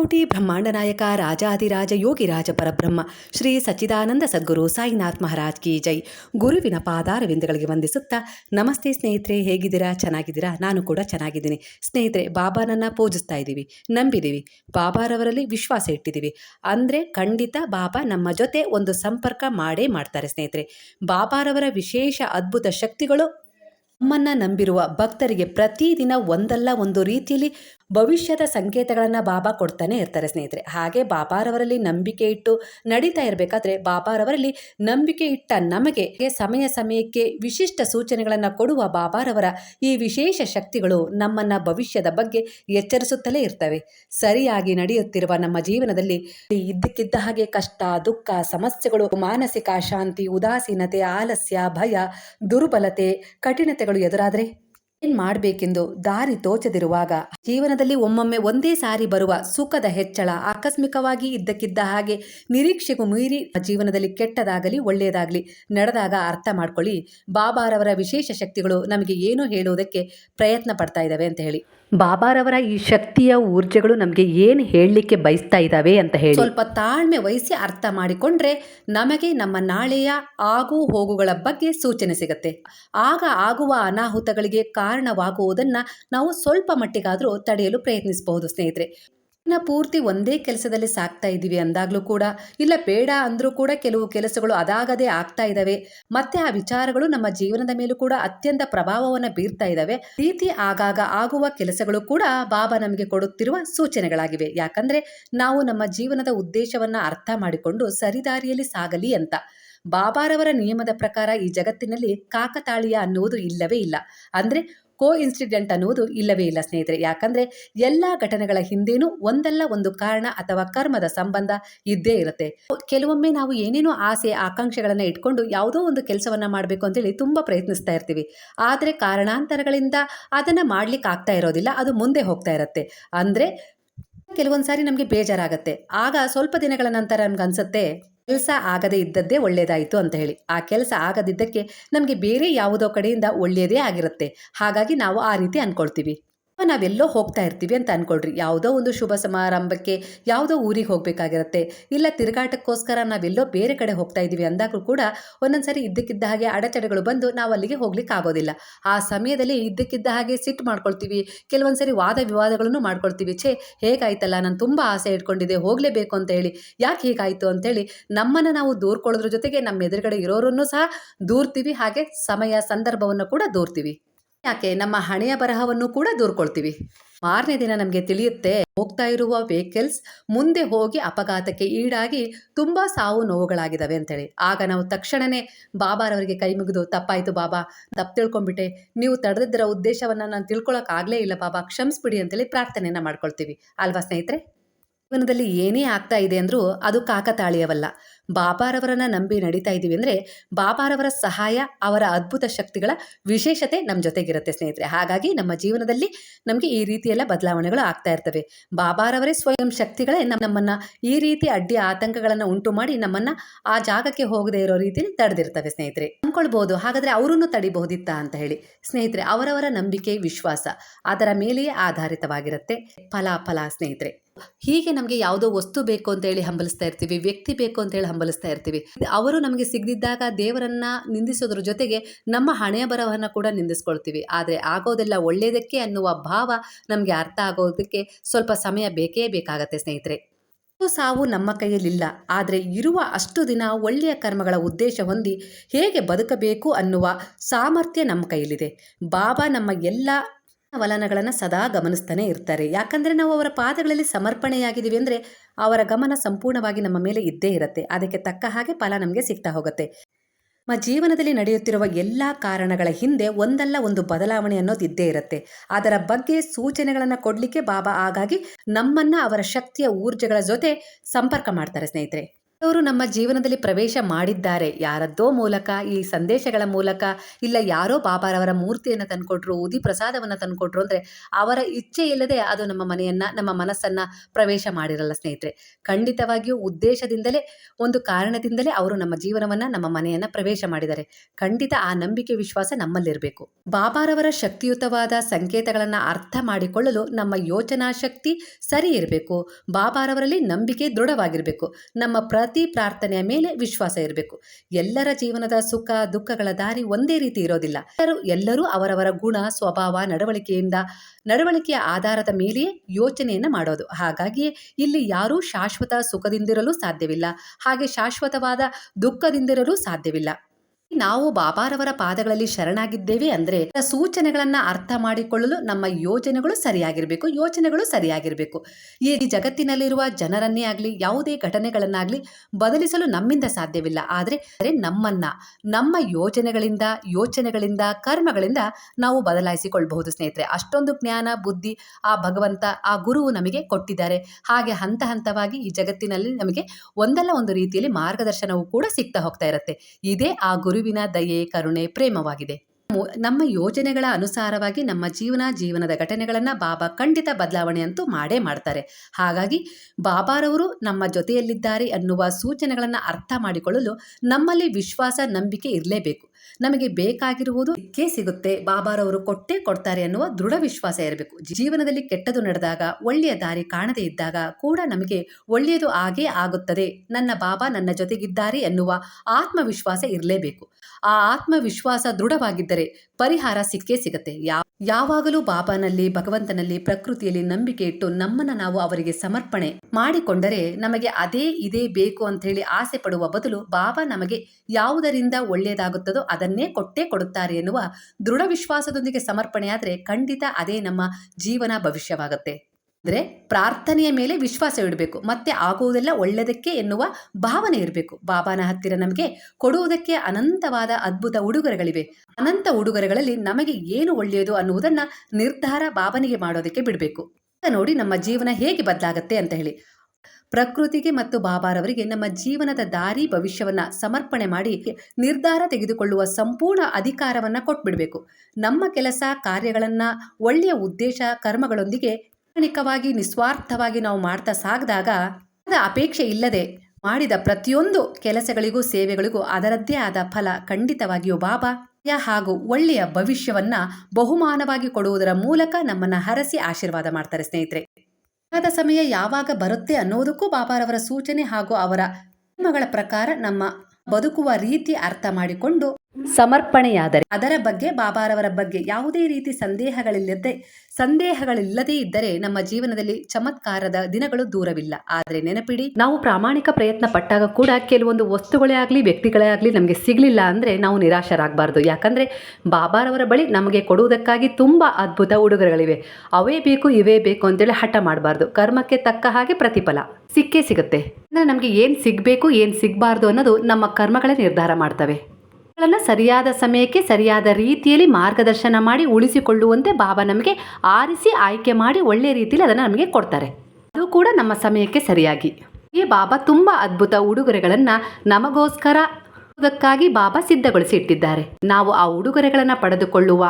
ಮುಕ್ಕೋಟಿ ಬ್ರಹ್ಮಾಂಡ ನಾಯಕ ರಾಜಾದಿರಾಜ ಯೋಗಿರಾಜ ಪರಬ್ರಹ್ಮ, ಶ್ರೀ ಸಚ್ಚಿದಾನಂದ ಸದ್ಗುರು ಸಾಯಿನಾಥ್ ಮಹಾರಾಜ್ ಕಿ ಜೈ. ಗುರುವಿನ ಪಾದಾರವಿಂದಗಳಿಗೆ ವಂದಿಸುತ್ತಾ, ನಮಸ್ತೆ ಸ್ನೇಹಿತರೆ, ಹೇಗಿದ್ದೀರಾ? ಚೆನ್ನಾಗಿದ್ದೀರಾ? ನಾನು ಕೂಡ ಚೆನ್ನಾಗಿದ್ದೀನಿ. ಸ್ನೇಹಿತರೆ ಬಾಬಾನನ್ನ ಪೂಜಿಸ್ತಾ ಇದ್ದೀವಿ. ನಂಬಿದ್ದೀವಿ. ಬಾಬಾರವರಲ್ಲಿ ವಿಶ್ವಾಸ ಇಟ್ಟಿದ್ದೀವಿ. ಅಂದರೆ ಖಂಡಿತ ಬಾಬಾ ನಮ್ಮ ಜೊತೆ ಒಂದು ಸಂಪರ್ಕ ಮಾಡೇ ಮಾಡ್ತಾರೆ ಸ್ನೇಹಿತರೆ. ಬಾಬಾರವರ ವಿಶೇಷ ಅದ್ಭುತ ಶಕ್ತಿಗಳು ನಮ್ಮನ್ನು ನಂಬಿರುವ ಭಕ್ತರಿಗೆ ಪ್ರತಿದಿನ ಒಂದಲ್ಲ ಒಂದು ರೀತಿಯಲ್ಲಿ ಭವಿಷ್ಯದ ಸಂಕೇತಗಳನ್ನು ಬಾಬಾ ಕೊಡ್ತಾನೆ ಇರ್ತಾರೆ ಸ್ನೇಹಿತರೆ. ಹಾಗೆ ಬಾಬಾರವರಲ್ಲಿ ನಂಬಿಕೆ ಇಟ್ಟು ನಡೀತಾ ಇರಬೇಕಾದ್ರೆ ಬಾಬಾರವರಲ್ಲಿ ನಂಬಿಕೆ ಇಟ್ಟ ನಮಗೆ ಸಮಯ ಸಮಯಕ್ಕೆ ವಿಶಿಷ್ಟ ಸೂಚನೆಗಳನ್ನು ಕೊಡುವ ಬಾಬಾರವರ ಈ ವಿಶೇಷ ಶಕ್ತಿಗಳು ನಮ್ಮನ್ನು ಭವಿಷ್ಯದ ಬಗ್ಗೆ ಎಚ್ಚರಿಸುತ್ತಲೇ ಇರ್ತವೆ. ಸರಿಯಾಗಿ ನಡೆಯುತ್ತಿರುವ ನಮ್ಮ ಜೀವನದಲ್ಲಿ ಇದ್ದಕ್ಕಿದ್ದ ಹಾಗೆ ಕಷ್ಟ, ದುಃಖ, ಸಮಸ್ಯೆಗಳು, ಮಾನಸಿಕ ಅಶಾಂತಿ, ಉದಾಸೀನತೆ, ಆಲಸ್ಯ, ಭಯ, ದುರ್ಬಲತೆ, ಕಠಿಣತೆಗಳು ಎದುರಾದರೆ? ಏನ್ ಮಾಡಬೇಕೆಂದು ದಾರಿ ತೋಚದಿರುವಾಗ ಜೀವನದಲ್ಲಿ ಒಮ್ಮೊಮ್ಮೆ ಒಂದೇ ಸಾರಿ ಬರುವ ಸುಖದ ಹೆಚ್ಚಳ ಆಕಸ್ಮಿಕವಾಗಿ ಇದ್ದಕ್ಕಿದ್ದ ಹಾಗೆ ನಿರೀಕ್ಷೆಗೂ ಮೀರಿ ಜೀವನದಲ್ಲಿ ಕೆಟ್ಟದಾಗಲಿ ಒಳ್ಳೆಯದಾಗಲಿ ನಡೆದಾಗ ಅರ್ಥ ಮಾಡ್ಕೊಳ್ಳಿ. ಬಾಬಾರವರ ವಿಶೇಷ ಶಕ್ತಿಗಳು ನಮಗೆ ಏನು ಹೇಳುವುದಕ್ಕೆ ಪ್ರಯತ್ನ ಪಡ್ತಾ ಇದ್ದಾವೆ ಅಂತ ಹೇಳಿ. ಬಾಬಾರವರ ಈ ಶಕ್ತಿಯ ಊರ್ಜೆಗಳು ನಮಗೆ ಏನು ಹೇಳಲಿಕ್ಕೆ ಬಯಸ್ತಾ ಇದ್ದಾವೆ ಅಂತ ಹೇಳಿ. ಸ್ವಲ್ಪ ತಾಳ್ಮೆ ವಹಿಸಿ ಅರ್ಥ ಮಾಡಿಕೊಂಡ್ರೆ ನಮಗೆ ನಮ್ಮ ನಾಳೆಯ ಆಗು ಹೋಗುಗಳ ಬಗ್ಗೆ ಸೂಚನೆ ಸಿಗುತ್ತೆ. ಆಗ ಆಗುವ ಅನಾಹುತಗಳಿಗೆ ಕಾರಣವಾಗುವುದನ್ನ ನಾವು ಸ್ವಲ್ಪ ಮಟ್ಟಿಗಾದರೂ ತಡೆಯಲು ಪ್ರಯತ್ನಿಸಬಹುದು, ಸ್ನೇಹಿತರೆ. ದಿನ ಪೂರ್ತಿ ಒಂದೇ ಕೆಲಸದಲ್ಲಿ ಸಾಕ್ತಾ ಇದ್ದೀವಿ ಅಂದಾಗಲೂ ಕೂಡ. ಇಲ್ಲ, ಬೇಡ ಅಂದರೂ ಕೂಡ ಕೆಲವು ಕೆಲಸಗಳು ಅದಾಗದೇ ಆಗ್ತಾ ಇದ್ದಾವೆ ಮತ್ತೆ ಆ ವಿಚಾರಗಳು ನಮ್ಮ ಜೀವನದ ಮೇಲೂ ಕೂಡ ಅತ್ಯಂತ ಪ್ರಭಾವವನ್ನು ಬೀರ್ತಾ ಇದ್ದಾವೆ ರೀತಿ ಆಗಾಗ ಆಗುವ ಕೆಲಸಗಳು ಕೂಡ ಬಾಬಾ ನಮಗೆ ಕೊಡುತ್ತಿರುವ ಸೂಚನೆಗಳಾಗಿವೆ. ಯಾಕಂದ್ರೆ, ನಾವು ನಮ್ಮ ಜೀವನದ ಉದ್ದೇಶವನ್ನ ಅರ್ಥ ಮಾಡಿಕೊಂಡು ಸರಿದಾರಿಯಲ್ಲಿ ಸಾಗಲಿ ಅಂತ. ಬಾಬಾರವರ ನಿಯಮದ ಪ್ರಕಾರ ಈ ಜಗತ್ತಿನಲ್ಲಿ ಕಾಕತಾಳೀಯ ಅನ್ನುವುದು ಇಲ್ಲವೇ ಇಲ್ಲ. ಅಂದ್ರೆ ಕೋ ಇನ್ಸಿಡೆಂಟ್ ಅನ್ನುವುದು ಇಲ್ಲವೇ ಇಲ್ಲ ಸ್ನೇಹಿತರೆ. ಯಾಕಂದ್ರೆ ಎಲ್ಲ ಘಟನೆಗಳ ಹಿಂದೇನೂ ಒಂದಲ್ಲ ಒಂದು ಕಾರಣ ಅಥವಾ ಕರ್ಮದ ಸಂಬಂಧ ಇದ್ದೇ ಇರುತ್ತೆ. ಕೆಲವೊಮ್ಮೆ ನಾವು ಏನೇನೋ ಆಸೆ, ಆಕಾಂಕ್ಷೆಗಳನ್ನ ಇಟ್ಕೊಂಡು ಯಾವುದೋ ಒಂದು ಕೆಲಸವನ್ನ ಮಾಡಬೇಕು ಅಂತೇಳಿ ತುಂಬಾ ಪ್ರಯತ್ನಿಸ್ತಾ ಇರ್ತೀವಿ. ಆದರೆ ಕಾರಣಾಂತರಗಳಿಂದ ಅದನ್ನ ಮಾಡ್ಲಿಕ್ಕೆ ಆಗ್ತಾ ಇರೋದಿಲ್ಲ, ಅದು ಮುಂದೆ ಹೋಗ್ತಾ ಇರುತ್ತೆ. ಅಂದ್ರೆ ಕೆಲವೊಂದು ಸಾರಿ ನಮಗೆ ಬೇಜಾರಾಗುತ್ತೆ. ಆಗ ಸ್ವಲ್ಪ ದಿನಗಳ ನಂತರ ನಮ್ಗೆ ಅನ್ಸುತ್ತೆ ಕೆಲಸ ಆಗದೇ ಇದ್ದದ್ದೇ ಒಳ್ಳೆಯದಾಯಿತು ಅಂತ ಹೇಳಿ. ಆ ಕೆಲಸ ಆಗದಿದ್ದಕ್ಕೆ ನಮಗೆ ಬೇರೆ ಯಾವುದೋ ಕಡೆಯಿಂದ ಒಳ್ಳೆಯದೇ ಆಗಿರುತ್ತೆ. ಹಾಗಾಗಿ ನಾವು ಆ ರೀತಿ ಅನ್ಕೊಳ್ತೀವಿ. ನಾವೆಲ್ಲೋ ಹೋಗ್ತಾ ಇರ್ತೀವಿ ಅಂತ ಅನ್ಕೊಳ್ರಿ. ಯಾವುದೋ ಒಂದು ಶುಭ ಸಮಾರಂಭಕ್ಕೆ ಯಾವುದೋ ಊರಿಗೆ ಹೋಗಬೇಕಾಗಿರುತ್ತೆ. ಇಲ್ಲ ತಿರುಗಾಟಕ್ಕೋಸ್ಕರ ನಾವೆಲ್ಲೋ ಬೇರೆ ಕಡೆ ಹೋಗ್ತಾ ಇದ್ದೀವಿ ಅಂದಾಗಲೂ ಕೂಡ ಒಂದೊಂದ್ಸರಿ ಇದ್ದಕ್ಕಿದ್ದ ಹಾಗೆ ಅಡೆತಡೆಗಳು ಬಂದು ನಾವು ಅಲ್ಲಿಗೆ ಹೋಗ್ಲಿಕ್ಕೆ ಆಗೋದಿಲ್ಲ. ಆ ಸಮಯದಲ್ಲಿ ಇದ್ದಕ್ಕಿದ್ದ ಹಾಗೆ ಸಿಟ್ಟು ಮಾಡ್ಕೊಳ್ತೀವಿ. ಕೆಲವೊಂದ್ಸರಿ ವಾದ ವಿವಾದಗಳನ್ನು ಮಾಡ್ಕೊಳ್ತೀವಿ. ಛೇ, ಹೇಗಾಯ್ತಲ್ಲ? ನಾನು ತುಂಬ ಆಸೆ ಇಟ್ಕೊಂಡಿದ್ದೆ. ಹೋಗಲೇಬೇಕು ಅಂತ ಹೇಳಿ. ಯಾಕೆ ಹೀಗಾಯಿತು ಅಂತೇಳಿ ನಮ್ಮನ್ನು ನಾವು ದೂರ್ಕೊಳ್ಳೋದ್ರ ಜೊತೆಗೆ ನಮ್ಮ ಎದುರುಗಡೆ ಇರೋರನ್ನು ಸಹ ದೂರ್ತೀವಿ. ಹಾಗೆ ಸಮಯ, ಸಂದರ್ಭವನ್ನು ಕೂಡ ದೂರ್ತೀವಿ. ಯಾಕೆ ನಮ್ಮ ಹಣೆಯ ಬರಹವನ್ನು ಕೂಡ ದೂರ್ಕೊಳ್ತೀವಿ? ಮಾರನೇ ದಿನ ನಮಗೆ ತಿಳಿಯುತ್ತೆ, ಹೋಗ್ತಾ ಇರುವ ವೆಹಿಕಲ್ಸ್ ಮುಂದೆ ಹೋಗಿ ಅಪಘಾತಕ್ಕೆ ಈಡಾಗಿ ತುಂಬಾ ಸಾವು ನೋವುಗಳಾಗಿದ್ದಾವೆ ಅಂತೇಳಿ. ಆಗ ನಾವು ತಕ್ಷಣನೇ ಬಾಬಾರವರಿಗೆ ಕೈ ಮುಗಿದು, ತಪ್ಪಾಯಿತು ಬಾಬಾ, ತಪ್ಪು ತಿಳ್ಕೊಂಡ್ಬಿಟ್ಟೆ. ನೀವು ತಡೆದಿದ್ದರ ಉದ್ದೇಶವನ್ನ ನಾನು ತಿಳ್ಕೊಳಕ್ಕಾಗಲೇ ಇಲ್ಲ ಬಾಬಾ, ಕ್ಷಮಿಸ್ಬಿಡಿ ಅಂತೇಳಿ ಪ್ರಾರ್ಥನೆಯನ್ನು ಮಾಡ್ಕೊಳ್ತೀವಿ. ಅಲ್ವಾ ಸ್ನೇಹಿತರೆ? ಜೀವನದಲ್ಲಿ ಏನೇ ಆಗ್ತಾ ಇದೆ ಅಂದ್ರೂ ಅದು ಕಾಕತಾಳೀಯವಲ್ಲ. ಬಾಬಾರವರನ್ನ ನಂಬಿ ನಡೀತಾ ಇದ್ದೀವಿ ಅಂದರೆ ಬಾಬಾರವರ ಸಹಾಯ, ಅವರ ಅದ್ಭುತ ಶಕ್ತಿಗಳ ವಿಶೇಷತೆ ನಮ್ಮ ಜೊತೆಗಿರುತ್ತೆ ಸ್ನೇಹಿತರೆ. ಹಾಗಾಗಿ ನಮ್ಮ ಜೀವನದಲ್ಲಿ ನಮಗೆ ಈ ರೀತಿಯೆಲ್ಲ ಬದಲಾವಣೆಗಳು ಆಗ್ತಾ ಇರ್ತವೆ. ಬಾಬಾರವರೇ ಸ್ವಯಂ ಶಕ್ತಿಗಳೇ ನಮ್ಮನ್ನ ಈ ರೀತಿ ಅಡ್ಡಿ ಆತಂಕಗಳನ್ನು ಉಂಟು ಮಾಡಿ ನಮ್ಮನ್ನ ಆ ಜಾಗಕ್ಕೆ ಹೋಗದೇ ಇರೋ ರೀತಿಯಲ್ಲಿ ತಡೆದಿರ್ತವೆ ಸ್ನೇಹಿತರೆ. ಅನ್ಕೊಳ್ಬಹುದು ಹಾಗಾದ್ರೆ ಅವರನ್ನು ತಡಿಬಹುದಿತ್ತ ಅಂತ ಹೇಳಿ. ಸ್ನೇಹಿತರೆ, ಅವರವರ ನಂಬಿಕೆ, ವಿಶ್ವಾಸ ಅದರ ಮೇಲೆಯೇ ಆಧಾರಿತವಾಗಿರುತ್ತೆ. ಫಲಾಫಲ ಸ್ನೇಹಿತರೆ. ಹೀಗೆ ನಮಗೆ ಯಾವುದೋ ವಸ್ತು ಬೇಕು ಅಂತ ಹೇಳಿ ಹಂಬಲಿಸ್ತಾ ಇರ್ತೀವಿ, ವ್ಯಕ್ತಿ ಬೇಕು ಅಂತ ಹೇಳಿ ಹಂಬಲಿಸ್ತಾ ಇರ್ತೀವಿ. ಅವರು ನಮಗೆ ಸಿಗದಿದ್ದಾಗ ದೇವರನ್ನ ನಿಂದಿಸೋದ್ರ ಜೊತೆಗೆ ನಮ್ಮ ಹಣೆಯ ಬರವನ್ನ ಕೂಡ ನಿಂದಿಸ್ಕೊಳ್ತೀವಿ. ಆದರೆ ಆಗೋದೆಲ್ಲ ಒಳ್ಳೆಯದಕ್ಕೆ ಅನ್ನುವ ಭಾವ ನಮಗೆ ಅರ್ಥ ಆಗೋದಕ್ಕೆ ಸ್ವಲ್ಪ ಸಮಯ ಬೇಕೇ ಬೇಕಾಗತ್ತೆ ಸ್ನೇಹಿತರೆ. ಸಾವು ನಮ್ಮ ಕೈಯಲ್ಲಿಲ್ಲ. ಆದರೆ ಇರುವ ಅಷ್ಟು ದಿನ ಒಳ್ಳೆಯ ಕರ್ಮಗಳ ಉದ್ದೇಶ ಹೊಂದಿ ಹೇಗೆ ಬದುಕಬೇಕು ಅನ್ನುವ ಸಾಮರ್ಥ್ಯ ನಮ್ಮ ಕೈಯಲ್ಲಿದೆ. ಬಾಬಾ ನಮ್ಮ ಎಲ್ಲ ವಲನಗಳನ್ನು ಸದಾ ಗಮನಿಸ್ತಾನೆ ಇರ್ತಾರೆ. ಯಾಕಂದರೆ ನಾವು ಅವರ ಪಾದಗಳಲ್ಲಿ ಸಮರ್ಪಣೆಯಾಗಿದ್ದೀವಿ ಅಂದರೆ ಅವರ ಗಮನ ಸಂಪೂರ್ಣವಾಗಿ ನಮ್ಮ ಮೇಲೆ ಇದ್ದೇ ಇರುತ್ತೆ. ಅದಕ್ಕೆ ತಕ್ಕ ಹಾಗೆ ಫಲ ನಮಗೆ ಸಿಗ್ತಾ ಹೋಗುತ್ತೆ. ನಮ್ಮ ಜೀವನದಲ್ಲಿ ನಡೆಯುತ್ತಿರುವ ಎಲ್ಲ ಕಾರಣಗಳ ಹಿಂದೆ ಒಂದಲ್ಲ ಒಂದು ಬದಲಾವಣೆ ಅನ್ನೋದು ಇದ್ದೇ ಇರುತ್ತೆ. ಅದರ ಬಗ್ಗೆ ಸೂಚನೆಗಳನ್ನು ಕೊಡಲಿಕ್ಕೆ ಬಾಬಾ ಹಾಗಾಗಿ ನಮ್ಮನ್ನು ಅವರ ಶಕ್ತಿಯ ಊರ್ಜೆಗಳ ಜೊತೆ ಸಂಪರ್ಕ ಮಾಡ್ತಾರೆ ಸ್ನೇಹಿತರೆ. ಅವರು ನಮ್ಮ ಜೀವನದಲ್ಲಿ ಪ್ರವೇಶ ಮಾಡಿದ್ದಾರೆ. ಯಾರದ್ದೋ ಮೂಲಕ, ಈ ಸಂದೇಶಗಳ ಮೂಲಕ, ಇಲ್ಲ ಯಾರೋ ಬಾಬಾರವರ ಮೂರ್ತಿಯನ್ನು ತಂದುಕೊಟ್ರು, ಉದಿ ಪ್ರಸಾದವನ್ನು ತಂದುಕೊಟ್ರು ಅಂದರೆ ಅವರ ಇಚ್ಛೆ ಇಲ್ಲದೆ ಅದು ನಮ್ಮ ಮನೆಯನ್ನು, ನಮ್ಮ ಮನಸ್ಸನ್ನು ಪ್ರವೇಶ ಮಾಡಿರಲ್ಲ ಸ್ನೇಹಿತರೆ. ಖಂಡಿತವಾಗಿಯೂ ಉದ್ದೇಶದಿಂದಲೇ, ಒಂದು ಕಾರಣದಿಂದಲೇ ಅವರು ನಮ್ಮ ಜೀವನವನ್ನು, ನಮ್ಮ ಮನೆಯನ್ನು ಪ್ರವೇಶ ಮಾಡಿದ್ದಾರೆ. ಖಂಡಿತ ಆ ನಂಬಿಕೆ ವಿಶ್ವಾಸ ನಮ್ಮಲ್ಲಿರಬೇಕು. ಬಾಬಾರವರ ಶಕ್ತಿಯುತವಾದ ಸಂಕೇತಗಳನ್ನು ಅರ್ಥ ಮಾಡಿಕೊಳ್ಳಲು ನಮ್ಮ ಯೋಚನಾ ಶಕ್ತಿ ಸರಿ ಇರಬೇಕು. ಬಾಬಾರವರಲ್ಲಿ ನಂಬಿಕೆ ದೃಢವಾಗಿರಬೇಕು. ನಮ್ಮ ಪ್ರತಿ ಪ್ರಾರ್ಥನೆಯ ಮೇಲೆ ವಿಶ್ವಾಸ ಇರಬೇಕು. ಎಲ್ಲರ ಜೀವನದ ಸುಖ, ದುಃಖಗಳ ದಾರಿ ಒಂದೇ ರೀತಿ ಇರೋದಿಲ್ಲ. ಎಲ್ಲರೂ ಅವರವರ ಗುಣ, ಸ್ವಭಾವ, ನಡವಳಿಕೆಯಿಂದ, ನಡವಳಿಕೆಯ ಆಧಾರದ ಮೇಲೆಯೇ ಯೋಚನೆಯನ್ನು ಮಾಡೋದು. ಹಾಗಾಗಿಯೇ ಇಲ್ಲಿ ಯಾರೂ ಶಾಶ್ವತ ಸುಖದಿಂದಿರಲು ಸಾಧ್ಯವಿಲ್ಲ. ಹಾಗೆ ಶಾಶ್ವತವಾದ ದುಃಖದಿಂದಿರಲು ಸಾಧ್ಯವಿಲ್ಲ. ನಾವು ಬಾಬಾರವರ ಪಾದಗಳಲ್ಲಿ ಶರಣಾಗಿದ್ದೇವೆ ಅಂದ್ರೆ ಸೂಚನೆಗಳನ್ನ ಅರ್ಥ ಮಾಡಿಕೊಳ್ಳಲು ನಮ್ಮ ಯೋಜನೆಗಳು ಸರಿಯಾಗಿರಬೇಕು, ಯೋಚನೆಗಳು ಸರಿಯಾಗಿರಬೇಕು. ಈ ಜಗತ್ತಿನಲ್ಲಿರುವ ಜನರನ್ನೇ ಆಗ್ಲಿ, ಯಾವುದೇ ಘಟನೆಗಳನ್ನಾಗ್ಲಿ ಬದಲಿಸಲು ನಮ್ಮಿಂದ ಸಾಧ್ಯವಿಲ್ಲ. ಆದರೆ ನಮ್ಮನ್ನ, ನಮ್ಮ ಯೋಜನೆಗಳಿಂದ, ಯೋಚನೆಗಳಿಂದ, ಕರ್ಮಗಳಿಂದ ನಾವು ಬದಲಾಯಿಸಿಕೊಳ್ಳಬಹುದು ಸ್ನೇಹಿತರೆ. ಅಷ್ಟೊಂದು ಜ್ಞಾನ, ಬುದ್ಧಿ, ಆ ಭಗವಂತ, ಆ ಗುರುವು ನಮಗೆ ಕೊಟ್ಟಿದ್ದಾರೆ. ಹಾಗೆ ಹಂತ ಹಂತವಾಗಿ ಈ ಜಗತ್ತಿನಲ್ಲಿ ನಮಗೆ ಒಂದಲ್ಲ ಒಂದು ರೀತಿಯಲ್ಲಿ ಮಾರ್ಗದರ್ಶನವೂ ಕೂಡ ಸಿಗ್ತಾ ಹೋಗ್ತಾ ಇರುತ್ತೆ. ಇದೇ ಆ ಗುರುವಿನ ದಯೆ, ಕರುಣೆ ಪ್ರೇಮವಾಗಿದೆ. ನಮ್ಮ ಯೋಜನೆಗಳ ಅನುಸಾರವಾಗಿ ನಮ್ಮ ಜೀವನ, ಜೀವನದ ಘಟನೆಗಳನ್ನು ಬಾಬಾ ಖಂಡಿತ ಬದಲಾವಣೆ ಅಂತೂ ಮಾಡೇ ಮಾಡ್ತಾರೆ. ಹಾಗಾಗಿ ಬಾಬಾರವರು ನಮ್ಮ ಜೊತೆಯಲ್ಲಿದ್ದಾರೆ ಅನ್ನುವ ಸೂಚನೆಗಳನ್ನು ಅರ್ಥ ಮಾಡಿಕೊಳ್ಳಲು ನಮ್ಮಲ್ಲಿ ವಿಶ್ವಾಸ, ನಂಬಿಕೆ ಇರಲೇಬೇಕು. ನಮಗೆ ಬೇಕಾಗಿರುವುದು ಸಿಕ್ಕೇ ಸಿಗುತ್ತೆ. ಬಾಬಾರವರು ಕೊಟ್ಟೇ ಕೊಡ್ತಾರೆ ಅನ್ನುವ ದೃಢ ವಿಶ್ವಾಸ ಇರಬೇಕು. ಜೀವನದಲ್ಲಿ ಕೆಟ್ಟದು ನಡೆದಾಗ, ಒಳ್ಳೆಯ ದಾರಿ ಕಾಣದೇ ಇದ್ದಾಗ ಕೂಡ ನಮಗೆ ಒಳ್ಳೆಯದು ಆಗೇ ಆಗುತ್ತದೆ. ನನ್ನ ಬಾಬಾ ನನ್ನ ಜೊತೆಗಿದ್ದಾರೆ ಎನ್ನುವ ಆತ್ಮವಿಶ್ವಾಸ ಇರಲೇಬೇಕು. ಆ ಆತ್ಮವಿಶ್ವಾಸ ದೃಢವಾಗಿದ್ದರೆ ಪರಿಹಾರ ಸಿಕ್ಕೇ ಸಿಗುತ್ತೆ. ಯಾವ ಯಾವಾಗಲೂ ಬಾಬಾನಲ್ಲಿ, ಭಗವಂತನಲ್ಲಿ ಪ್ರಕೃತಿಯಲ್ಲಿ ನಂಬಿಕೆ ಇಟ್ಟು ನಮ್ಮನ್ನ ನಾವು ಅವರಿಗೆ ಸಮರ್ಪಣೆ ಮಾಡಿಕೊಂಡರೆ ನಮಗೆ ಅದೇ ಇದೇ ಬೇಕು ಅಂತ ಹೇಳಿ ಆಸೆ ಪಡುವ ಬದಲು ಬಾಬಾ ನಮಗೆ ಯಾವುದರಿಂದ ಒಳ್ಳೆಯದಾಗುತ್ತದೋ ಅದನ್ನೇ ಕೊಟ್ಟೇ ಕೊಡುತ್ತಾರೆ ಎನ್ನುವ ದೃಢ ವಿಶ್ವಾಸದೊಂದಿಗೆ ಸಮರ್ಪಣೆಯಾದರೆ ಖಂಡಿತ ಅದೇ ನಮ್ಮ ಜೀವನ ಭವಿಷ್ಯವಾಗುತ್ತೆ. ಅಂದರೆ ಪ್ರಾರ್ಥನೆಯ ಮೇಲೆ ವಿಶ್ವಾಸ ಇಡಬೇಕು, ಮತ್ತೆ ಆಗುವುದೆಲ್ಲ ಒಳ್ಳೆಯದಕ್ಕೆ ಎನ್ನುವ ಭಾವನೆ ಇರಬೇಕು. ಬಾಬಾನ ಹತ್ತಿರ ನಮಗೆ ಕೊಡುವುದಕ್ಕೆ ಅನಂತವಾದ ಅದ್ಭುತ ಉಡುಗೊರೆಗಳಿವೆ. ಅನಂತ ಉಡುಗೊರೆಗಳಲ್ಲಿ ನಮಗೆ ಏನು ಒಳ್ಳೆಯದು ಅನ್ನುವುದನ್ನ ನಿರ್ಧಾರ ಬಾಬನಿಗೆ ಮಾಡೋದಕ್ಕೆ ಬಿಡಬೇಕು. ನೋಡಿ ನಮ್ಮ ಜೀವನ ಹೇಗೆ ಬದಲಾಗತ್ತೆ ಅಂತ ಹೇಳಿ. ಪ್ರಕೃತಿಗೆ ಮತ್ತು ಬಾಬಾರವರಿಗೆ ನಮ್ಮ ಜೀವನದ ದಾರಿ ಭವಿಷ್ಯವನ್ನ ಸಮರ್ಪಣೆ ಮಾಡಿ ನಿರ್ಧಾರ ತೆಗೆದುಕೊಳ್ಳುವ ಸಂಪೂರ್ಣ ಅಧಿಕಾರವನ್ನ ಕೊಟ್ಬಿಡಬೇಕು. ನಮ್ಮ ಕೆಲಸ, ಕಾರ್ಯಗಳನ್ನ, ಒಳ್ಳೆಯ ಉದ್ದೇಶ, ಕರ್ಮಗಳೊಂದಿಗೆ ಪ್ರಾಮಾಣಿಕವಾಗಿ, ನಿಸ್ವಾರ್ಥವಾಗಿ ನಾವು ಮಾಡ್ತಾ ಸಾಗದಾಗ ಅಪೇಕ್ಷೆ ಇಲ್ಲದೆ ಮಾಡಿದ ಪ್ರತಿಯೊಂದು ಕೆಲಸಗಳಿಗೂ, ಸೇವೆಗಳಿಗೂ ಅದರದ್ದೇ ಆದ ಫಲ ಖಂಡಿತವಾಗಿಯೂ ಬಾಬಾ ಹಾಗೂ ಒಳ್ಳೆಯ ಭವಿಷ್ಯವನ್ನ ಬಹುಮಾನವಾಗಿ ಕೊಡುವುದರ ಮೂಲಕ ನಮ್ಮನ್ನ ಹರಸಿ ಆಶೀರ್ವಾದ ಮಾಡ್ತಾರೆ ಸ್ನೇಹಿತರೆ. ಸರಿಯಾದ ಸಮಯ ಯಾವಾಗ ಬರುತ್ತೆ ಅನ್ನೋದಕ್ಕೂ ಬಾಬಾರವರ ಸೂಚನೆ ಹಾಗೂ ಅವರ ಮಗಳ ಪ್ರಕಾರ ನಮ್ಮ ಬದುಕುವ ರೀತಿ ಅರ್ಥ ಮಾಡಿಕೊಂಡು ಸಮರ್ಪಣೆಯಾದರೆ ಅದರ ಬಗ್ಗೆ ಬಾಬಾರವರ ಬಗ್ಗೆ ಯಾವುದೇ ರೀತಿ ಸಂದೇಹಗಳಿಲ್ಲದೆ, ಸಂದೇಹಗಳಿಲ್ಲದೇ ಇದ್ದರೆ ನಮ್ಮ ಜೀವನದಲ್ಲಿ ಚಮತ್ಕಾರದ ದಿನಗಳು ದೂರವಿಲ್ಲ. ಆದರೆ ನೆನಪಿಡಿ, ನಾವು ಪ್ರಾಮಾಣಿಕ ಪ್ರಯತ್ನ ಪಟ್ಟಾಗ ಕೂಡ ಕೆಲವೊಂದು ವಸ್ತುಗಳೇ ಆಗಲಿ, ವ್ಯಕ್ತಿಗಳೇ ಆಗಲಿ ನಮಗೆ ಸಿಗಲಿಲ್ಲ ಅಂದರೆ ನಾವು ನಿರಾಶರಾಗಬಾರ್ದು. ಯಾಕಂದರೆ ಬಾಬಾರವರ ಬಳಿ ನಮಗೆ ಕೊಡುವುದಕ್ಕಾಗಿ ತುಂಬ ಅದ್ಭುತ ಉಡುಗೊರೆಗಳಿವೆ. ಅವೇ ಬೇಕು, ಇವೇ ಬೇಕು ಅಂತೇಳಿ ಹಠ ಮಾಡಬಾರ್ದು. ಕರ್ಮಕ್ಕೆ ತಕ್ಕ ಹಾಗೆ ಪ್ರತಿಫಲ ಸಿಕ್ಕೇ ಸಿಗುತ್ತೆ. ಅಂದರೆ ನಮಗೆ ಏನು ಸಿಗಬೇಕು, ಏನು ಸಿಗಬಾರ್ದು ಅನ್ನೋದು ನಮ್ಮ ಕರ್ಮಗಳೇ ನಿರ್ಧಾರ ಮಾಡ್ತವೆ. ಸರಿಯಾದ ಸಮಯಕ್ಕೆ ಸರಿಯಾದ ರೀತಿಯಲ್ಲಿ ಮಾರ್ಗದರ್ಶನ ಮಾಡಿ ಉಳಿಸಿಕೊಳ್ಳುವಂತೆ ಬಾಬಾ ನಮಗೆ ಆರಿಸಿ ಆಯ್ಕೆ ಮಾಡಿ ಒಳ್ಳೆಯ ರೀತಿಯಲ್ಲಿ ಅದನ್ನು ನಮಗೆ ಕೊಡ್ತಾರೆ. ಅದು ಕೂಡ ನಮ್ಮ ಸಮಯಕ್ಕೆ ಸರಿಯಾಗಿ. ಈ ಬಾಬಾ ತುಂಬ ಅದ್ಭುತ ಉಡುಗೊರೆಗಳನ್ನು ನಮಗೋಸ್ಕರ ಬಾಬಾ ಸಿದ್ಧಗೊಳಿಸಿ ಇಟ್ಟಿದ್ದಾರೆ ನಾವು ಆ ಉಡುಗೊರೆಗಳನ್ನು ಪಡೆದುಕೊಳ್ಳುವ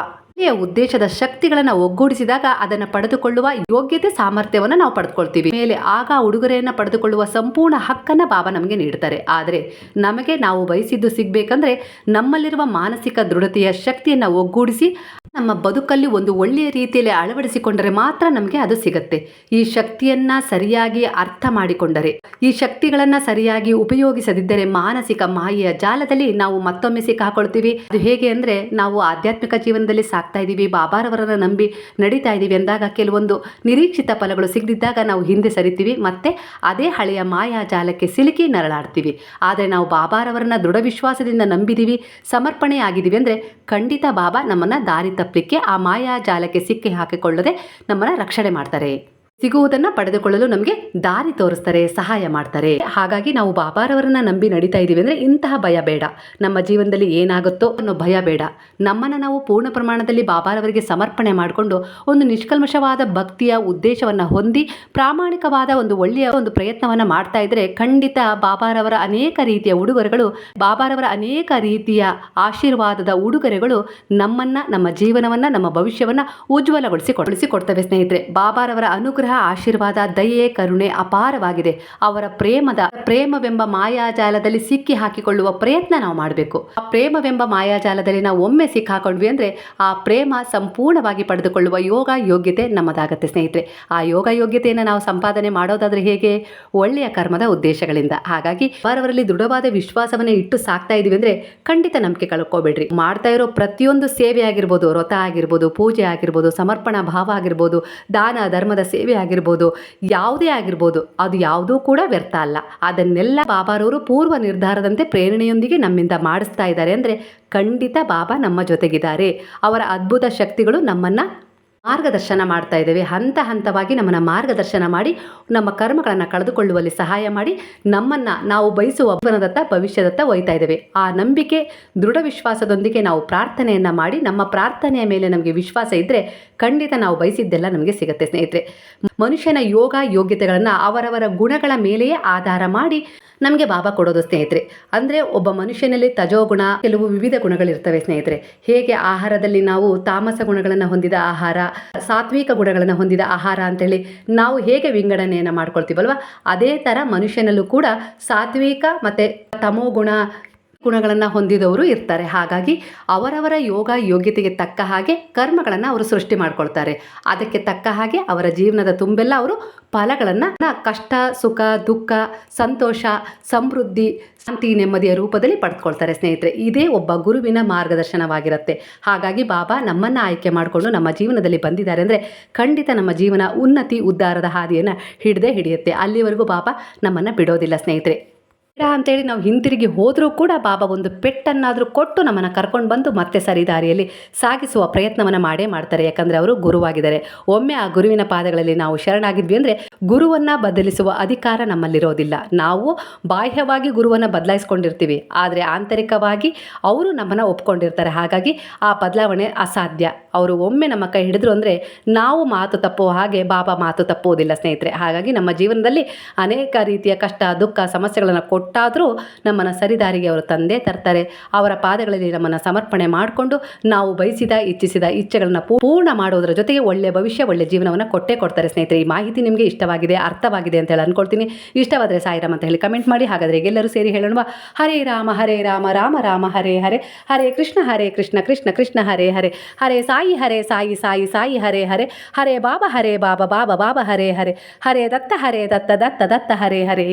ಉದ್ದೇಶದ ಶಕ್ತಿಗಳನ್ನು ಒಗ್ಗೂಡಿಸಿದಾಗ ಅದನ್ನು ಪಡೆದುಕೊಳ್ಳುವ ಯೋಗ್ಯತೆ, ಸಾಮರ್ಥ್ಯವನ್ನು ನಾವು ಪಡೆದುಕೊಳ್ತೀವಿ. ಮೇಲೆ ಆಗ ಉಡುಗೊರೆಯನ್ನು ಪಡೆದುಕೊಳ್ಳುವ ಸಂಪೂರ್ಣ ಹಕ್ಕನ್ನು ಬಾಬಾ ನಮಗೆ ನೀಡ್ತಾರೆ. ಆದರೆ ನಮಗೆ ನಾವು ಬಯಸಿದ್ದು ಸಿಗಬೇಕಂದ್ರೆ ನಮ್ಮಲ್ಲಿರುವ ಮಾನಸಿಕ ದೃಢತೆಯ ಶಕ್ತಿಯನ್ನು ಒಗ್ಗೂಡಿಸಿ ನಮ್ಮ ಬದುಕಲ್ಲಿ ಒಂದು ಒಳ್ಳೆಯ ರೀತಿಯಲ್ಲಿ ಅಳವಡಿಸಿಕೊಂಡರೆ ಮಾತ್ರ ನಮಗೆ ಅದು ಸಿಗುತ್ತೆ. ಈ ಶಕ್ತಿಯನ್ನ ಸರಿಯಾಗಿ ಅರ್ಥ ಮಾಡಿಕೊಂಡರೆ, ಈ ಶಕ್ತಿಗಳನ್ನು ಸರಿಯಾಗಿ ಉಪಯೋಗಿಸದಿದ್ದರೆ ಮಾನಸಿಕ ಮಾಯೆಯ ಜಾಲದಲ್ಲಿ ನಾವು ಮತ್ತೊಮ್ಮೆ ಸಿಕ್ಕಾಕೊಳ್ತೀವಿ. ಅದು ಹೇಗೆ ಅಂದ್ರೆ ನಾವು ಆಧ್ಯಾತ್ಮಿಕ ಜೀವನದಲ್ಲಿ ಸಾಕ್ತಾ ಇದ್ದೀವಿ, ಬಾಬಾರವರನ್ನ ನಂಬಿ ನಡೀತಾ ಇದ್ದೀವಿ ಅಂದಾಗ ಕೆಲವೊಂದು ನಿರೀಕ್ಷಿತ ಫಲಗಳು ಸಿಗದಿದ್ದಾಗ ನಾವು ಹಿಂದೆ ಸರಿತೀವಿ, ಮತ್ತೆ ಅದೇ ಹಳೆಯ ಮಾಯಾ ಜಾಲಕ್ಕೆ ಸಿಲುಕಿ ನರಳಾಡ್ತೀವಿ. ಆದರೆ ನಾವು ಬಾಬಾರವರನ್ನ ದೃಢ ವಿಶ್ವಾಸದಿಂದ ನಂಬಿದೀವಿ ಸಮರ್ಪಣೆ ಆಗಿದ್ದೀವಿ ಅಂದರೆ ಖಂಡಿತ ಬಾಬಾ ನಮ್ಮನ್ನು ದಾರಿ ತಪ್ಪಲಿಕ್ಕೆ ಆ ಮಾಯಾ ಜಾಲಕ್ಕೆ ಸಿಕ್ಕಿ ಹಾಕಿಕೊಳ್ಳದೆ ನಮ್ಮನ್ನು ರಕ್ಷಣೆ ಮಾಡ್ತಾರೆ. ಸಿಗುವುದನ್ನು ಪಡೆದುಕೊಳ್ಳಲು ನಮಗೆ ದಾರಿ ತೋರಿಸ್ತಾರೆ, ಸಹಾಯ ಮಾಡ್ತಾರೆ. ಹಾಗಾಗಿ ನಾವು ಬಾಬಾರವರನ್ನ ನಂಬಿ ನಡೀತಾ ಇದ್ದೀವಿ ಅಂದರೆ ಇಂತಹ ಭಯ ಬೇಡ. ನಮ್ಮ ಜೀವನದಲ್ಲಿ ಏನಾಗುತ್ತೋ ಅನ್ನೋ ಭಯ ಬೇಡ. ನಮ್ಮನ್ನು ನಾವು ಪೂರ್ಣ ಪ್ರಮಾಣದಲ್ಲಿ ಬಾಬಾರವರಿಗೆ ಸಮರ್ಪಣೆ ಮಾಡಿಕೊಂಡು ಒಂದು ನಿಷ್ಕಲ್ಮಶವಾದ ಭಕ್ತಿಯ ಉದ್ದೇಶವನ್ನು ಹೊಂದಿ ಪ್ರಾಮಾಣಿಕವಾದ ಒಂದು ಒಳ್ಳೆಯ ಒಂದು ಪ್ರಯತ್ನವನ್ನು ಮಾಡ್ತಾ ಇದ್ದರೆ ಖಂಡಿತ ಬಾಬಾರವರ ಅನೇಕ ರೀತಿಯ ಉಡುಗೊರೆಗಳು, ಬಾಬಾರವರ ಅನೇಕ ರೀತಿಯ ಆಶೀರ್ವಾದದ ಉಡುಗೊರೆಗಳು ನಮ್ಮನ್ನ, ನಮ್ಮ ಜೀವನವನ್ನ, ನಮ್ಮ ಭವಿಷ್ಯವನ್ನ ಉಜ್ವಲಗೊಳಿಸಿ ಕೊಡಿಸಿ ಕೊಡ್ತವೆ ಸ್ನೇಹಿತರೆ. ಬಾಬಾರವರ ಅನುಗ್ರಹ ಆಶೀರ್ವಾದ, ದಯೆ, ಕರುಣೆ ಅಪಾರವಾಗಿದೆ. ಅವರ ಪ್ರೇಮದ, ಪ್ರೇಮವೆಂಬ ಮಾಯಾಜಾಲದಲ್ಲಿ ಸಿಕ್ಕಿ ಹಾಕಿಕೊಳ್ಳುವ ಪ್ರಯತ್ನ ನಾವು ಮಾಡಬೇಕು. ಆ ಪ್ರೇಮವೆಂಬ ಮಾಯಾಜಾಲದಲ್ಲಿ ನಾವು ಒಮ್ಮೆ ಸಿಕ್ಕಾಕೊಂಡ್ವಿ ಅಂದರೆ ಆ ಪ್ರೇಮ ಸಂಪೂರ್ಣವಾಗಿ ಪಡೆದುಕೊಳ್ಳುವ ಯೋಗ ಯೋಗ್ಯತೆ ನಮ್ಮದಾಗತ್ತೆ ಸ್ನೇಹಿತರೆ. ಆ ಯೋಗ ಯೋಗ್ಯತೆಯನ್ನು ನಾವು ಸಂಪಾದನೆ ಮಾಡೋದಾದ್ರೆ ಹೇಗೆ? ಒಳ್ಳೆಯ ಕರ್ಮದ ಉದ್ದೇಶಗಳಿಂದ. ಹಾಗಾಗಿ ಅವರವರಲ್ಲಿ ದೃಢವಾದ ವಿಶ್ವಾಸವನ್ನೇ ಇಟ್ಟು ಸಾಕ್ತಾ ಇದೀವಿ ಅಂದರೆ ಖಂಡಿತ ನಂಬಿಕೆ ಕಳ್ಕೊಬೇಡ್ರಿ. ಮಾಡ್ತಾ ಇರೋ ಪ್ರತಿಯೊಂದು ಸೇವೆ ಆಗಿರ್ಬೋದು, ವ್ರತ ಆಗಿರ್ಬೋದು, ಪೂಜೆ ಆಗಿರ್ಬೋದು, ಸಮರ್ಪಣಾ ಭಾವ ಆಗಿರ್ಬೋದು, ದಾನ, ಧರ್ಮದ ಸೇವೆ ಆಗಿರ್ಬೋದು, ಯಾವುದೇ ಆಗಿರ್ಬೋದು, ಅದು ಯಾವುದೂ ಕೂಡ ವ್ಯರ್ಥ ಅಲ್ಲ. ಅದನ್ನೆಲ್ಲ ಬಾಬಾರವರು ಪೂರ್ವ ನಿರ್ಧಾರದಂತೆ ಪ್ರೇರಣೆಯೊಂದಿಗೆ ನಮ್ಮಿಂದ ಮಾಡಿಸ್ತಾ ಇದ್ದಾರೆ. ಅಂದರೆ ಖಂಡಿತ ಬಾಬಾ ನಮ್ಮ ಜೊತೆಗಿದ್ದಾರೆ. ಅವರ ಅದ್ಭುತ ಶಕ್ತಿಗಳು ನಮ್ಮನ್ನು ಮಾರ್ಗದರ್ಶನ ಮಾಡ್ತಾ ಇದ್ದೇವೆ. ಹಂತ ಹಂತವಾಗಿ ನಮ್ಮನ್ನು ಮಾರ್ಗದರ್ಶನ ಮಾಡಿ, ನಮ್ಮ ಕರ್ಮಗಳನ್ನು ಕಳೆದುಕೊಳ್ಳುವಲ್ಲಿ ಸಹಾಯ ಮಾಡಿ, ನಮ್ಮನ್ನು ನಾವು ಬಯಸುವ ಒಬ್ಬನದತ್ತ ಭವಿಷ್ಯದತ್ತ ಒಯ್ತಾ ಇದ್ದೇವೆ. ಆ ನಂಬಿಕೆ, ದೃಢ ವಿಶ್ವಾಸದೊಂದಿಗೆ ನಾವು ಪ್ರಾರ್ಥನೆಯನ್ನು ಮಾಡಿ, ನಮ್ಮ ಪ್ರಾರ್ಥನೆಯ ಮೇಲೆ ನಮಗೆ ವಿಶ್ವಾಸ ಇದ್ದರೆ ಖಂಡಿತ ನಾವು ಬಯಸಿದ್ದೆಲ್ಲ ನಮಗೆ ಸಿಗುತ್ತೆ ಸ್ನೇಹಿತರೆ. ಮನುಷ್ಯನ ಯೋಗ ಯೋಗ್ಯತೆಗಳನ್ನು ಅವರವರ ಗುಣಗಳ ಮೇಲೆಯೇ ಆಧಾರ ಮಾಡಿ ನಮಗೆ ಬಾಬಾ ಕೊಡೋದು ಸ್ನೇಹಿತರೆ. ಅಂದರೆ ಒಬ್ಬ ಮನುಷ್ಯನಲ್ಲಿ ತಜೋಗುಣ ಕೆಲವು ವಿವಿಧ ಗುಣಗಳಿರ್ತವೆ ಸ್ನೇಹಿತರೆ. ಹೇಗೆ ಆಹಾರದಲ್ಲಿ ನಾವು ತಾಮಸ ಗುಣಗಳನ್ನು ಹೊಂದಿದ ಆಹಾರ, ಸಾತ್ವಿಕ ಗುಣಗಳನ್ನು ಹೊಂದಿದ ಆಹಾರ ಅಂತೇಳಿ ನಾವು ಹೇಗೆ ವಿಂಗಡಣೆಯನ್ನು ಮಾಡ್ಕೊಳ್ತೀವಲ್ವ? ಅದೇ ಥರ ಮನುಷ್ಯನಲ್ಲೂ ಕೂಡ ಸಾತ್ವಿಕ ಮತ್ತು ತಮೋ ಗುಣ ಗುಣಗಳನ್ನು ಹೊಂದಿದವರು ಇರ್ತಾರೆ. ಹಾಗಾಗಿ ಅವರವರ ಯೋಗ ಯೋಗ್ಯತೆಗೆ ತಕ್ಕ ಹಾಗೆ ಕರ್ಮಗಳನ್ನು ಅವರು ಸೃಷ್ಟಿ ಮಾಡ್ಕೊಳ್ತಾರೆ. ಅದಕ್ಕೆ ತಕ್ಕ ಹಾಗೆ ಅವರ ಜೀವನದ ತುಂಬೆಲ್ಲ ಅವರು ಫಲಗಳನ್ನು ಕಷ್ಟ, ಸುಖ, ದುಃಖ, ಸಂತೋಷ, ಸಮೃದ್ಧಿ, ಶಾಂತಿ, ನೆಮ್ಮದಿಯ ರೂಪದಲ್ಲಿ ಪಡೆದುಕೊಳ್ತಾರೆ ಸ್ನೇಹಿತರೆ. ಇದೇ ಒಬ್ಬ ಗುರುವಿನ ಮಾರ್ಗದರ್ಶನವಾಗಿರುತ್ತೆ. ಹಾಗಾಗಿ ಬಾಬಾ ನಮ್ಮನ್ನು ಆಯ್ಕೆ ಮಾಡಿಕೊಂಡು ನಮ್ಮ ಜೀವನದಲ್ಲಿ ಬಂದಿದ್ದಾರೆ ಅಂದರೆ ಖಂಡಿತ ನಮ್ಮ ಜೀವನ ಉನ್ನತಿ, ಉದ್ಧಾರದ ಹಾದಿಯನ್ನು ಹಿಡದೆ ಹಿಡಿಯುತ್ತೆ. ಅಲ್ಲಿವರೆಗೂ ಬಾಬಾ ನಮ್ಮನ್ನು ಬಿಡೋದಿಲ್ಲ ಸ್ನೇಹಿತರೆ. ಅಂತೇಳಿ ನಾವು ಹಿಂತಿರುಗಿ ಹೋದರೂ ಕೂಡ ಬಾಬಾ ಒಂದು ಪೆಟ್ಟನ್ನಾದರೂ ಕೊಟ್ಟು ನಮ್ಮನ್ನು ಕರ್ಕೊಂಡು ಬಂದು ಮತ್ತೆ ಸರಿ ದಾರಿಯಲ್ಲಿ ಸಾಗಿಸುವ ಪ್ರಯತ್ನವನ್ನು ಮಾಡೇ ಮಾಡ್ತಾರೆ. ಯಾಕಂದರೆ ಅವರು ಗುರುವಾಗಿದ್ದಾರೆ. ಒಮ್ಮೆ ಆ ಗುರುವಿನ ಪಾದಗಳಲ್ಲಿ ನಾವು ಶರಣಾಗಿದ್ವಿ ಅಂದರೆ ಗುರುವನ್ನು ಬದಲಿಸುವ ಅಧಿಕಾರ ನಮ್ಮಲ್ಲಿರೋದಿಲ್ಲ. ನಾವು ಬಾಹ್ಯವಾಗಿ ಗುರುವನ್ನು ಬದಲಾಯಿಸ್ಕೊಂಡಿರ್ತೀವಿ. ಆದರೆ ಆಂತರಿಕವಾಗಿ ಅವರು ನಮ್ಮನ್ನು ಒಪ್ಕೊಂಡಿರ್ತಾರೆ. ಹಾಗಾಗಿ ಆ ಬದಲಾವಣೆ ಅಸಾಧ್ಯ. ಅವರು ಒಮ್ಮೆ ನಮ್ಮ ಕೈ ಹಿಡಿದ್ರು ಅಂದರೆ ನಾವು ಮಾತು ತಪ್ಪುವ ಹಾಗೆ ಬಾಬಾ ಮಾತು ತಪ್ಪುವುದಿಲ್ಲ ಸ್ನೇಹಿತರೆ. ಹಾಗಾಗಿ ನಮ್ಮ ಜೀವನದಲ್ಲಿ ಅನೇಕ ರೀತಿಯ ಕಷ್ಟ, ದುಃಖ, ಸಮಸ್ಯೆಗಳನ್ನು ಕೊಟ್ಟಾದರೂ ನಮ್ಮನ್ನು ಸರಿದಾರಿಗೆ ಅವರು ತಂದೆ ತರ್ತಾರೆ. ಅವರ ಪಾದಗಳಲ್ಲಿ ನಮ್ಮನ್ನು ಸಮರ್ಪಣೆ ಮಾಡಿಕೊಂಡು ನಾವು ಬಯಸಿದ, ಇಚ್ಛಿಸಿದ ಇಚ್ಛೆಗಳನ್ನು ಪೂರ್ಣ ಮಾಡೋದರ ಜೊತೆಗೆ ಒಳ್ಳೆಯ ಭವಿಷ್ಯ ಒಳ್ಳೆಯ ಜೀವನವನ್ನು ಕೊಟ್ಟೇ ಕೊಡ್ತಾರೆ ಸ್ನೇಹಿತರೆ. ಈ ಮಾಹಿತಿ ನಿಮಗೆ ಇಷ್ಟವಾಗಿದೆ, ಅರ್ಥವಾಗಿದೆ ಅಂತ ಹೇಳಿ ಅಂದ್ಕೊಳ್ತೀನಿ ಇಷ್ಟವಾದರೆ ಸಾಯಿರಾಮ್ ಅಂತ ಹೇಳಿ ಕಮೆಂಟ್ ಮಾಡಿ. ಹಾಗಾದರೆ ಎಲ್ಲರೂ ಸೇರಿ ಹೇಳೋಣ ಹರೇ ರಾಮ ಹರೇ ರಾಮ ರಾಮ ರಾಮ, ಹರೇ ಹರೇ. ಹರೇ ಕೃಷ್ಣ ಹರೇ ಕೃಷ್ಣ ಕೃಷ್ಣ ಕೃಷ್ಣ, ಹರೇ ಹರೇ. ಹರೇ ಸಾಯಿ ಹರೇ ಸಾಯಿ ಸಾಯಿ ಸಾಯಿ, ಹರೇ ಹರೇ. ಹರೇ ಬಾಬಾ ಹರೇ ಬಾಬಾ ಬಾಬಾ ಬಾಬಾ, ಹರೇ ಹರೇ. ಹರೇ ದತ್ತ ಹರೇ ದತ್ತ ದತ್ತ ದತ್ತ, ಹರೇ ಹರೇ.